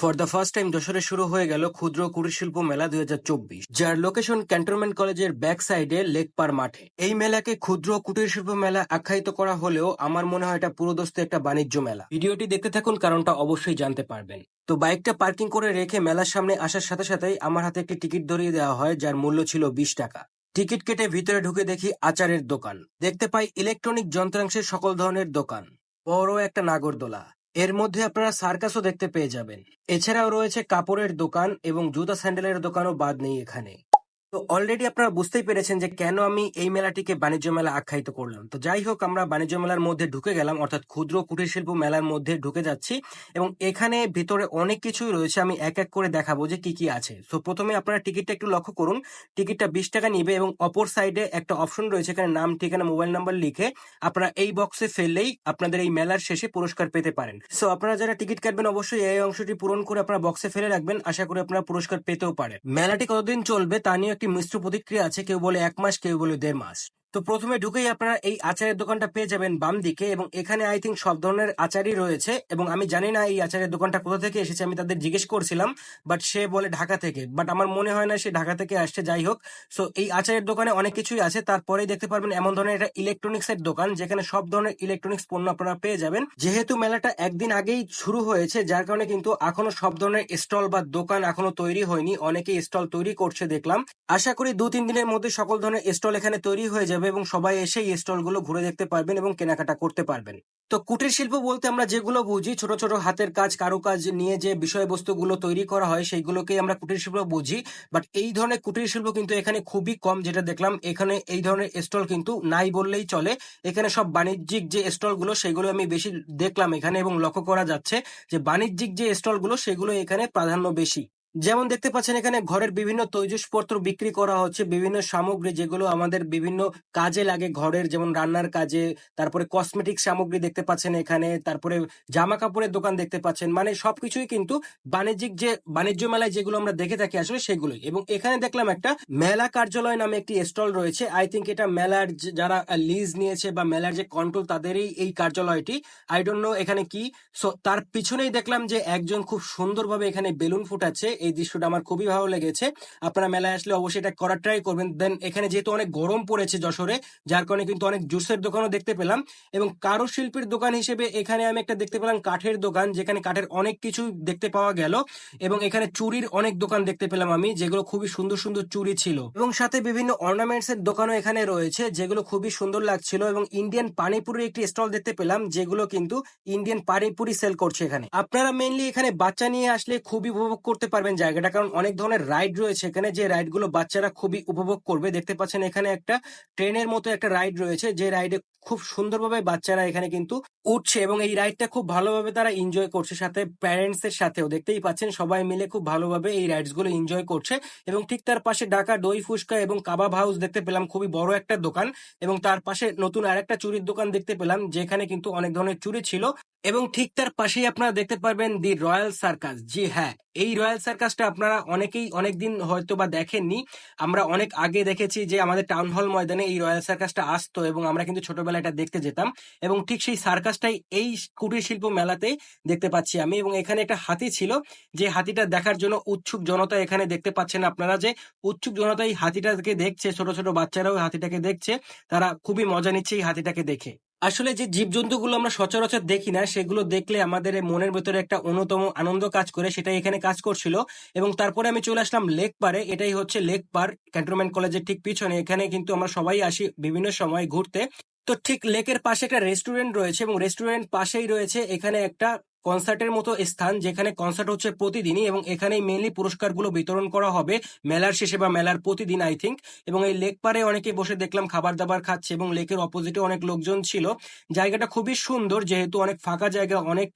For the first time যশোরে শুরু হয়ে গেল ক্ষুদ্র কুটির শিল্প মেলা দুই হাজার চব্বিশ, যার লোকেশন ক্যান্টনমেন্ট কলেজের ব্যাক সাইডে লেকপার মাঠে। এই মেলাকে ক্ষুদ্র কুটির শিল্প মেলা আখ্যায়িত করা হলেও আমার মনে হয় এটা পুরোদস্ত একটা বাণিজ্য মেলা। ভিডিওটি দেখতে থাকুন, কারণটা অবশ্যই জানতে পারবেন। তো বাইকটা পার্কিং করে রেখে মেলার সামনে আসার সাথে সাথেই আমার হাতে একটি টিকিট ধরিয়ে দেওয়া হয়, যার মূল্য ছিল বিশ টাকা। টিকিট কেটে ভিতরে ঢুকে দেখি আচারের দোকান। দেখতে পাই ইলেকট্রনিক যন্ত্রাংশের সকল ধরনের দোকান। বড় একটা নাগরদোলা। এর মধ্যে আপনারা সার্কাসও দেখতে পেয়ে যাবেন। এছাড়াও রয়েছে কাপড়ের দোকান এবং জুতা স্যান্ডেলের দোকানও বাদ নেই এখানে। তো অলরেডি আপনারা বুঝতেই পেরেছেন যে কেন আমি এই মেলাটিকে বাণিজ্য মেলা আখ্যায়িত করলাম। তো যাই হোক, আমরা বাণিজ্য মেলার মধ্যে ঢুকে গেলাম, অর্থাৎ ক্ষুদ্র কুটির শিল্প মেলার মধ্যে ঢুকে যাচ্ছি এবং এখানে ভিতরে অনেক কিছুই রয়েছে, আমি এক এক করে দেখাবো যে কি কি আছে। তো প্রথমে আপনারা টিকিটটা একটু লক্ষ্য করুন, টিকিটটা বিশ টাকা নিবে এবং অপর সাইডে একটা অপশন রয়েছে, এখানে নাম, ঠিকানা, মোবাইল নাম্বার লিখে আপনারা এই বক্সে ফেললেই আপনাদের এই মেলার শেষে পুরস্কার পেতে পারেন। সো আপনারা যারা টিকিট কাটবেন, অবশ্যই এই অংশটি পূরণ করে আপনারা বক্সে ফেলে রাখবেন, আশা করি আপনারা পুরস্কার পেতেও পারেন। মেলাটি কতদিন চলবে তা নিয়ে একটি মিশ্র প্রতিক্রিয়া আছে? কেউ বলে এক মাস কেউ বলে দেড় মাস। তো প্রথমে ঢুকেই আপনারা এই আচারের দোকানটা পেয়ে যাবেন বাম দিকে এবং এখানে আই থিঙ্ক সব ধরনের আচারই রয়েছে এবং আমি জানি না এই আচারের দোকানটা কোথা থেকে এসেছে, আমি তাদের জিজ্ঞেস করছিলাম বাট সে বলে ঢাকা থেকে বাট আমার মনে হয় না সে ঢাকা থেকে আসছে, যাই হোক। সো এই আচারের দোকানে অনেক কিছুই আছে, তারপরেই দেখতে পারবেন এমন ধরনের একটা ইলেকট্রনিক্স এর দোকান, যেখানে সব ধরনের ইলেকট্রনিক্স পণ্য আপনারা পেয়ে যাবেন। যেহেতু মেলাটা একদিন আগেই শুরু হয়েছে, যার কারণে কিন্তু এখনও সব ধরনের স্টল বা দোকান এখনও তৈরি হয়নি, অনেকেই স্টল তৈরি করছে দেখলাম। আশা করি দু তিন দিনের মধ্যে সকল ধরনের স্টল এখানে তৈরি হয়ে যাবে। এবং সবাই এসে এই স্টলগুলো ঘুরে দেখতে পারবেন এবং কেনাকাটা করতে পারবেন। তো কুটির শিল্প বলতে আমরা যেগুলো বুঝি, ছোট ছোট হাতের কাজ, কারুকাজ নিয়ে যে বিষয়বস্তুগুলো তৈরি করা হয় সেইগুলোকেই আমরা কুটির শিল্প বুঝি। বাট এই ধরনের কুটির শিল্প কিন্তু এখানে খুবই কম যেটা দেখলাম। এখানে এই ধরনের স্টল কিন্তু নাই বললেই চলে। এখানে সব বাণিজ্যিক যে স্টলগুলো, সেগুলো আমি বেশি দেখলাম এখানে এবং লক্ষ্য করা যাচ্ছে যে বাণিজ্যিক যে স্টলগুলো, সেগুলো এখানে প্রাধান্য বেশি। যেমন দেখতে পাচ্ছেন এখানে ঘরের বিভিন্ন তৈজসপত্র বিক্রি করা হচ্ছে, বিভিন্ন সামগ্রী যেগুলো আমাদের বিভিন্ন কাজে লাগে ঘরের, যেমন রান্নার কাজে, তারপরে কসমেটিক সামগ্রী দেখতে পাচ্ছেন এখানে, তারপরে জামা কাপড়ের দোকান দেখতে পাচ্ছেন মানে সবকিছুই কিন্তু বাণিজ্যিক যে বাণিজ্য মেলায় যেগুলো আমরা দেখে থাকি আসলে সেগুলোই। এবং এখানে দেখলাম একটা মেলা কার্যালয় নামে একটি স্টল রয়েছে আই থিঙ্ক এটা মেলার যারা লিজ নিয়েছে বা মেলার যে কন্ট্রোল তাদেরই এই কার্যালয়টি। আই ডোন্ট নো এখানে কি সো তার পিছনেই দেখলাম যে একজন খুব সুন্দরভাবে এখানে বেলুন ফুটাচ্ছে এই দৃশ্যটা আমার খুবই ভালো লেগেছে। আপনারা মেলায় আসলে অবশ্যই এটা করার ট্রাই করবেন। দেন এখানে যেহেতু অনেক গরম পড়েছে যশোরে, যার কারণে কিন্তু অনেক জুসের দোকানও দেখতে পেলাম। এবং কারও কারুশিল্পীর দোকান হিসেবে এখানে আমি একটা দেখতে পেলাম কাঠের দোকান, যেখানে কাঠের অনেক কিছু দেখতে পাওয়া গেল। এবং এখানে চুরির অনেক দোকান দেখতে পেলাম আমি, যেগুলো খুবই সুন্দর সুন্দর চুরি ছিল। এবং সাথে বিভিন্ন অর্নামেন্টস এর দোকানও এখানে রয়েছে, যেগুলো খুবই সুন্দর লাগছিল। এবং ইন্ডিয়ান পানিপুরির একটি স্টল দেখতে পেলাম, যেগুলো কিন্তু ইন্ডিয়ান পানিপুরি সেল করছে এখানে। আপনারা মেনলি এখানে বাচ্চা নিয়ে আসলে খুবই উপভোগ করতে পারবেন। জায়গাটা। কারণ অনেক ধরনের রাইড রয়েছে এখানে, যে রাইডগুলো বাচ্চারা খুবই উপভোগ করবে। দেখতে পাচ্ছেন এখানে একটা ট্রেনের মতো একটা রাইড রয়েছে, যে রাইডে খুব সুন্দরভাবে বাচ্চারা এখানে কিন্তু উঠছে এবং এই রাইডটা খুব ভালোভাবে তারা এনজয় করছে। সাথে প্যারেন্টস এর সাথেও দেখতেই পাচ্ছেন, সবাই মিলে খুব ভালোভাবে এই রাইডসগুলো এনজয় করছে এবং ঠিক তার পাশে ঢাকা দই ফুচকা এবং কাবাব হাউস দেখতে পেলাম, খুবই বড় একটা দোকান এবং তার পাশে নতুন আরেকটা চুরির দোকান দেখতে পেলাম, যেখানে কিন্তু অনেক ধরনের চুরি ছিল। এবং ঠিক তার পাশেই আপনারা দেখতে পারবেন দি রয়্যাল সার্কাস। জি হ্যাঁ এই রয়্যাল সার্কাসটা আপনারা অনেকেই অনেকদিন হয়তো বা দেখেননি। আমরা অনেক আগে দেখেছি যে আমাদের টাউন হল ময়দানে এই রয়্যাল সার্কাসটা আসতো এবং আমরা কিন্তু ছোটবেলায় এটা দেখতে যেতাম এবং ঠিক সেই সার্কাসটাই এই কুটির শিল্প মেলাতেই দেখতে পাচ্ছি আমি এবং এখানে একটা হাতি ছিল। যে হাতিটা দেখার জন্য উৎসুক জনতা এখানে দেখতে পাচ্ছেন আপনারা যে উৎসুক জনতা এই হাতিটাকে দেখছে, ছোট ছোট বাচ্চারাও হাতিটাকে দেখছে। তারা খুবই মজা নিচ্ছে এই হাতিটাকে দেখে। আসলে যে জীবজন্তুগুলো আমরা সচরাচর দেখি না, সেগুলো দেখলে আমাদের মনের ভেতরে একটা অন্যতম আনন্দ কাজ করে, সেটাই এখানে কাজ করছিল। এবং তারপরে আমি চলে আসলাম লেক পারে এটাই হচ্ছে লেক পার ক্যান্টনমেন্ট কলেজের ঠিক পিছনে। এখানে কিন্তু আমরা সবাই আসি বিভিন্ন সময় ঘুরতে। তো ঠিক লেকের পাশে একটা রেস্টুরেন্ট রয়েছে এবং রেস্টুরেন্ট পাশেই রয়েছে এখানে একটা কনসার্টের মতো স্থান যেখানে কনসার্ট হচ্ছে প্রতিদিনই এবং এখানেই মেনলি পুরস্কারগুলো বিতরণ করা হবে। মেলার শেষে বা মেলার প্রতিদিন আই থিঙ্ক এবং এই লেক পারে অনেকে বসে দেখলাম খাবার দাবার খাচ্ছে এবং লেকের অপোজিটে অনেক লোকজন ছিল। জায়গাটা খুবই সুন্দর, যেহেতু অনেক ফাঁকা জায়গা, অনেক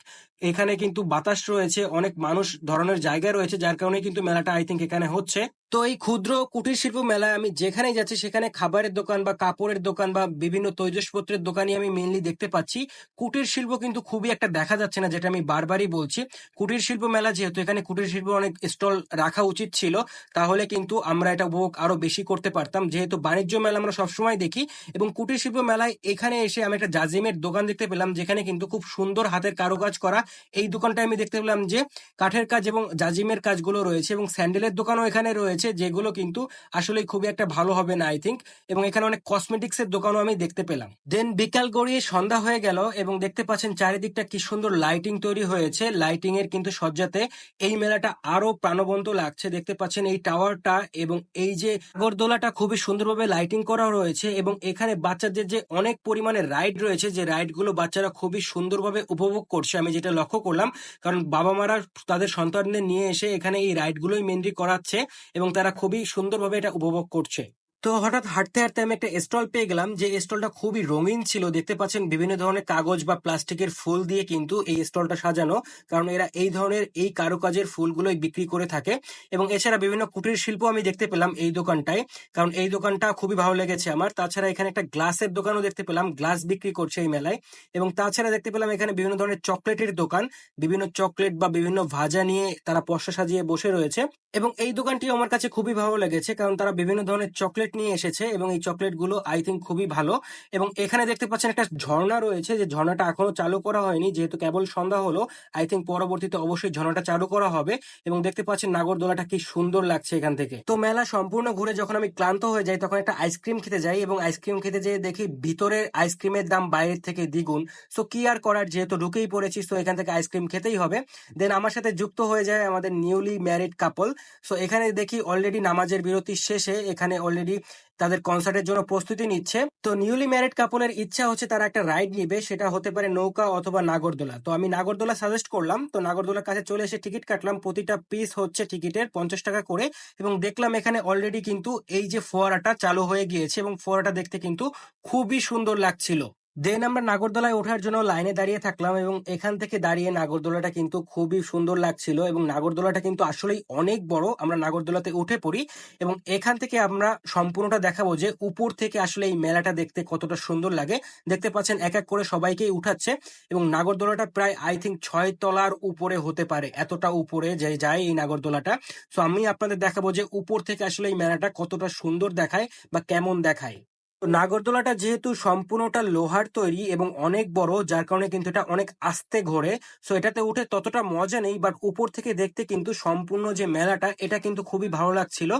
এখানে কিন্তু বাতাস রয়েছে, অনেক মানুষ ধরনের জায়গা রয়েছে, যার কারণে কিন্তু মেলাটা আই থিঙ্ক এখানে হচ্ছে। তো এই ক্ষুদ্র কুটির শিল্প মেলায় আমি যেখানেই যাচ্ছি, সেখানে খাবারের দোকান বা কাপড়ের দোকান বা বিভিন্ন তৈজসপত্রের দোকানই আমি মেনলি দেখতে পাচ্ছি। কুটির শিল্প কিন্তু খুবই একটা দেখা যাচ্ছে না, যেটা আমি বারবারই বলছি। কুটির শিল্প মেলা যেহেতু, এখানে কুটির শিল্প অনেক স্টল রাখা উচিত ছিল, তাহলে কিন্তু আমরা এটা উপভোগ আরও বেশি করতে পারতাম। যেহেতু বাণিজ্য মেলা আমরা সবসময় দেখি, এবং কুটির শিল্প মেলায় এখানে এসে আমি একটা জাজিমের দোকান দেখতে পেলাম, যেখানে কিন্তু খুব সুন্দর হাতের কারুকাজ করা এই দোকানটায় আমি দেখতে পেলাম যে কাঠের কাজ এবং জাজিমের কাজগুলো রয়েছে এবং স্যান্ডেলের দোকানও এখানে রয়েছে, যেগুলো কিন্তু আসলে খুবই একটা ভালো হবে না আই থিঙ্ক এবং এখানে অনেক কসমেটিক্স এর দোকানও আমি দেখতে পেলাম। দেন বিকাল গড়িয়ে সন্ধ্যা হয়ে গেল এবং দেখতে পাচ্ছেন চারিদিকটা কি সুন্দর লাইটিং তৈরি হয়েছে। লাইটিং এর কিন্তু সজ্জাতে এই মেলাটা আরও প্রাণবন্ত লাগছে। দেখতে পাচ্ছেন এই টাওয়ারটা এবং এই যে নাগরদোলাটা খুবই সুন্দরভাবে লাইটিং করা রয়েছে এবং এখানে বাচ্চাদের যে অনেক পরিমাণে রাইড রয়েছে, যে রাইডগুলো বাচ্চারা খুবই সুন্দরভাবে উপভোগ করছে, আমি যেটা লক্ষ্য করলাম, কারণ বাবা মারা তাদের সন্তানদের নিয়ে এসে এখানে এই রাইডগুলোই মেনলি করাচ্ছে এবং তারা খুবই সুন্দরভাবে এটা উপভোগ করছে। তো হঠাৎ হাঁটতে হাঁটতে আমি একটা স্টল পেয়ে গেলাম, যে স্টলটা খুবই রঙিন ছিল। দেখতে পাচ্ছেন বিভিন্ন ধরনের কাগজ বা প্লাস্টিকের ফুল দিয়ে কিন্তু এই স্টলটা সাজানো, কারণ এরা এই ধরনের এই কারুকাজের ফুলগুলোই বিক্রি করে থাকে। এবং এছাড়া বিভিন্ন কুটির শিল্প আমি দেখতে পেলাম এই দোকানটায়, কারণ এই দোকানটা খুবই ভালো লেগেছে আমার। তাছাড়া এখানে একটা গ্লাসের দোকানও দেখতে পেলাম, গ্লাস বিক্রি করছে এই মেলায়। এবং তাছাড়া দেখতে পেলাম এখানে বিভিন্ন ধরনের চকলেটের দোকান, বিভিন্ন চকলেট বা বিভিন্ন ভাজা নিয়ে তারা পশা সাজিয়ে বসে রয়েছে। এবং এই দোকানটি আমার কাছে খুবই ভালো লেগেছে, কারণ তারা বিভিন্ন ধরনের চকলেট নিয়ে এসেছে এবং এই চকলেটগুলো আই থিঙ্ক খুবই ভালো। এবং এখানে দেখতে পাচ্ছেন একটা ঝর্ণা রয়েছে, যে ঝর্ণাটা এখনও চালু করা হয়নি। যেহেতু কেবল সন্ধ্যা হলো আই থিঙ্ক পরবর্তীতে অবশ্যই ঝর্ণাটা চালু করা হবে। এবং দেখতে পাচ্ছেন নাগরদোলাটা কি সুন্দর লাগছে এখান থেকে। তো মেলা সম্পূর্ণ ঘুরে যখন আমি ক্লান্ত হয়ে যাই, তখন একটা আইসক্রিম খেতে যাই এবং আইসক্রিম খেতে যেয়ে দেখি ভিতরের আইসক্রিমের দাম বাইরের থেকে দ্বিগুণ। সো কি আর করার? যেহেতু ঢুকেই পড়েছি তো এখান থেকে আইসক্রিম খেতেই হবে। দেন আমার সাথে যুক্ত হয়ে যায় আমাদের নিউলি ম্যারিড কাপল সো এখানে দেখি অলরেডি নামাজের বিরতির শেষে, এখানে অলরেডি তাদের কনসার্টের জন্য প্রস্তুতি নিচ্ছে। তো নিউলি ম্যারিড কাপলের ইচ্ছা হচ্ছে তারা একটা রাইড নিবে, সেটা হতে পারে নৌকা অথবা নাগরদোলা। তো আমি নাগরদোলা সাজেস্ট করলাম। তো নাগরদোলার কাছে চলে এসে টিকিট কাটলাম। প্রতিটা পিস হচ্ছে টিকিটের পঞ্চাশ টাকা করে এবং দেখলাম এখানে অলরেডি কিন্তু এই যে ফোয়ারাটা চালু হয়ে গিয়েছে এবং ফোয়ারাটা দেখতে কিন্তু খুবই সুন্দর লাগছিল। দেন আমরা নাগরদোলায় ওঠার জন্য লাইনে দাঁড়িয়ে থাকলাম এবং এখান থেকে দাঁড়িয়ে নাগরদোলাটা কিন্তু খুবই সুন্দর লাগছিল এবং নাগরদোলাটা কিন্তু আসলেই অনেক বড়। আমরা নাগরদোলাতে উঠে পড়ি এবং এখান থেকে আমরা সম্পূর্ণটা দেখাবো যে উপর থেকে আসলে এই মেলাটা দেখতে কতটা সুন্দর লাগে। দেখতে পাচ্ছেন এক এক করে সবাইকেই উঠাচ্ছে এবং নাগরদোলাটা প্রায় আই থিঙ্ক ছয় তলার উপরে হতে পারে, এতটা উপরে যে যায় এই নাগরদোলাটা। তো আমি আপনাদের দেখাবো যে উপর থেকে আসলে এই মেলাটা কতটা সুন্দর দেখায় বা কেমন দেখায়। তো নাগরদোলাটা যেহেতু সম্পূর্ণটা লোহার তৈরি এবং অনেক বড়, যার কারণে কিন্তু এটা অনেক আস্তে ঘোরে সো এটাতে উঠে ততটা মজা নেই বাট উপর থেকে দেখতে কিন্তু সম্পূর্ণ যে মেলাটা, এটা কিন্তু খুবই ভালো লাগছিল।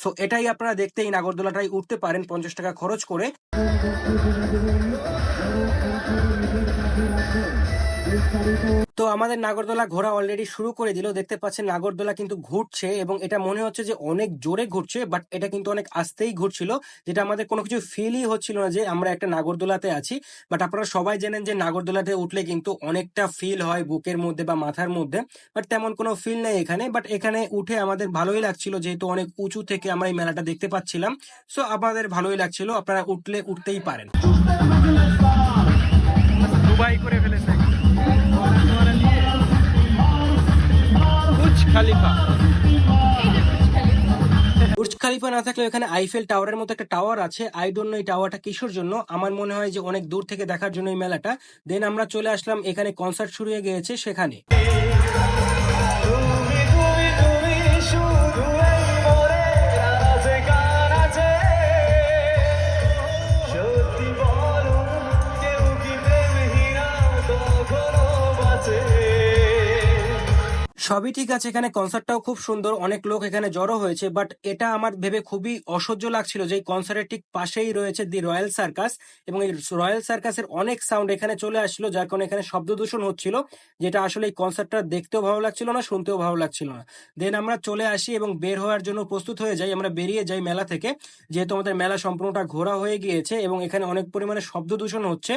সো এটাই আপনারা দেখতে এই নাগরদোলাটাই উঠতে পারেন পঞ্চাশ টাকা খরচ করে। তো আমাদের নাগরদোলা ঘোরা অলরেডি শুরু করে দিল। দেখতে পাচ্ছেন নাগরদোলা কিন্তু ঘুরছে এবং এটা মনে হচ্ছে যে অনেক জোরে ঘুরছে বাট এটা কিন্তু অনেক আস্তেই ঘুরছিল, যেটা আমাদের কোনো কিছু ফিলই হচ্ছিল না যে আমরা একটা নাগরদোলাতে আছি। বাট আপনারা সবাই জানেন যে নাগরদোলাতে উঠলে কিন্তু অনেকটা ফিল হয় বুকের মধ্যে বা মাথার মধ্যে বাট তেমন কোনো ফিল নেই এখানে। বাট এখানে উঠে আমাদের ভালোই লাগছিল, যেহেতু অনেক উঁচু থেকে আমরা এই মেলাটা দেখতে পাচ্ছিলাম। সো আমাদের ভালোই লাগছিল, আপনারা উঠলে উঠতেই পারেন। দুবাই করে ফেলেছে। খালিফা। বুর্জ খালিফা না থাকলেও এখানে আইফেল টাওয়ারের মতো একটা টাওয়ার আছে। আই ডোন্ট নো এই টাওয়ারটা কিসের জন্য। আমার মনে হয় যে অনেক দূর থেকে দেখার জন্য এই মেলাটা। দেন আমরা চলে আসলাম, এখানে কনসার্ট শুরু হয়ে গিয়েছে সেখানে। সবই ঠিক আছে, এখানে কনসার্টটাও খুব সুন্দর, অনেক লোক এখানে জড়ো হয়েছে বাট এটা আমার ভেবে খুবই অসহ্য লাগছিল যে এই কনসার্টের ঠিক পাশেই রয়েছে দি রয়্যাল সার্কাস এবং এই রয়্যাল সার্কাসের অনেক সাউন্ড এখানে চলে আসছিল, যার কারণে এখানে শব্দ দূষণ হচ্ছিল, যেটা আসলে এই কনসার্টটা দেখতেও ভালো লাগছিল না, শুনতেও ভালো লাগছিল না। দেন আমরা চলে আসি এবং বের হওয়ার জন্য প্রস্তুত হয়ে যাই, আমরা বেরিয়ে যাই মেলা থেকে, যেহেতু আমাদের মেলা সম্পূর্ণটা ঘোরা হয়ে গিয়েছে, এবং এখানে অনেক পরিমাণে শব্দ দূষণ হচ্ছে,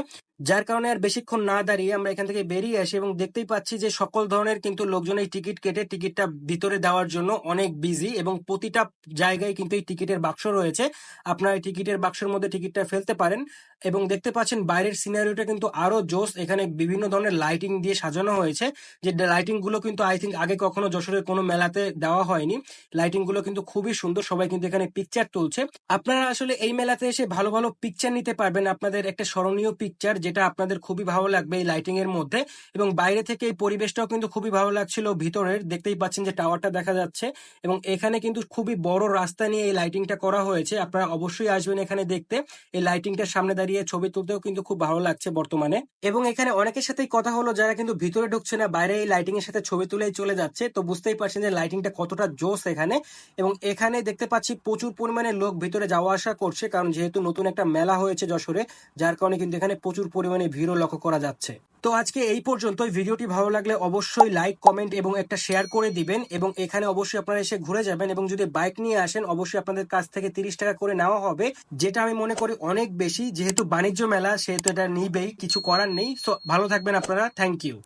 যার কারণে আর বেশিক্ষণ না দাঁড়িয়ে আমরা এখান থেকে বেরিয়ে আসি, এবং দেখতেই পাচ্ছি যে সকল ধরনের কিন্তু লোকজন এই কেটে টিকিটটা ভিতরে দেওয়ার জন্য অনেক বিজি এবং প্রতিটা জায়গায় কিন্তু এই টিকিটের বাক্স রয়েছে। আপনারা এই টিকিটের বাক্সের মধ্যে টিকিটটা ফেলতে পারেন এবং দেখতে পাচ্ছেন বাইরের সিনারিওটা কিন্তু আরও জোস এখানে বিভিন্ন ধরনের লাইটিং দিয়ে সাজানো হয়েছে যে লাইটিংগুলো কিন্তু আই থিঙ্ক আগে কখনো যশোরের কোনো মেলাতে দেওয়া হয়নি। লাইটিংগুলো কিন্তু খুবই সুন্দর, সবাই কিন্তু এখানে পিকচার তুলছে। আপনারা আসলে এই মেলাতে এসে ভালো ভালো পিকচার নিতে পারবেন। আপনাদের একটা স্মরণীয় পিকচার যেটা আপনাদের খুবই ভালো লাগবে এই লাইটিং এর মধ্যে এবং বাইরে থেকে এই পরিবেশটাও কিন্তু খুবই ভালো লাগছিল, ভিতরে ভিতরের দেখতেই পাচ্ছেন যে টাওয়ারটা দেখা যাচ্ছে এবং এখানে কিন্তু খুবই বড় রাস্তা নিয়ে এই লাইটিংটা করা হয়েছে। আপনারা অবশ্যই আসবেন এখানে দেখতে। এই লাইটিংটার সামনে দাঁড়িয়ে ছবি তুলতেও কিন্তু খুব ভালো লাগছে বর্তমানে। এবং এখানে অনেকের সাথেই কথা হলো যারা কিন্তু ভিতরে ঢুকছে না, বাইরে এই লাইটিং এর সাথে ছবি তুলেই চলে যাচ্ছে। তো বুঝতেই পারছেন যে লাইটিংটা কতটা জোস এখানে। এবং এখানে দেখতে পাচ্ছি প্রচুর পরিমাণে লোক ভিতরে যাওয়া আসা করছে, কারণ যেহেতু নতুন একটা মেলা হয়েছে যশোরে, যার কারণে কিন্তু এখানে প্রচুর পরিমাণে ভিড়ও লক্ষ্য করা যাচ্ছে। তো আজকে এই পর্যন্তই। ভিডিওটি ভালো লাগলে অবশ্যই লাইক কমেন্ট এবং একটা শেয়ার করে দিবেন এবং এখানে অবশ্যই আপনারা এসে ঘুরে যাবেন এবং যদি বাইক নিয়ে আসেন, অবশ্যই আপনাদের কাছ থেকে তিরিশ টাকা করে নেওয়া হবে, যেটা আমি মনে করি অনেক বেশি। যেহেতু বাণিজ্য মেলা, সেহেতু এটা নিবেই, কিছু করার নেই। সো ভালো থাকবেন আপনারা। Thank you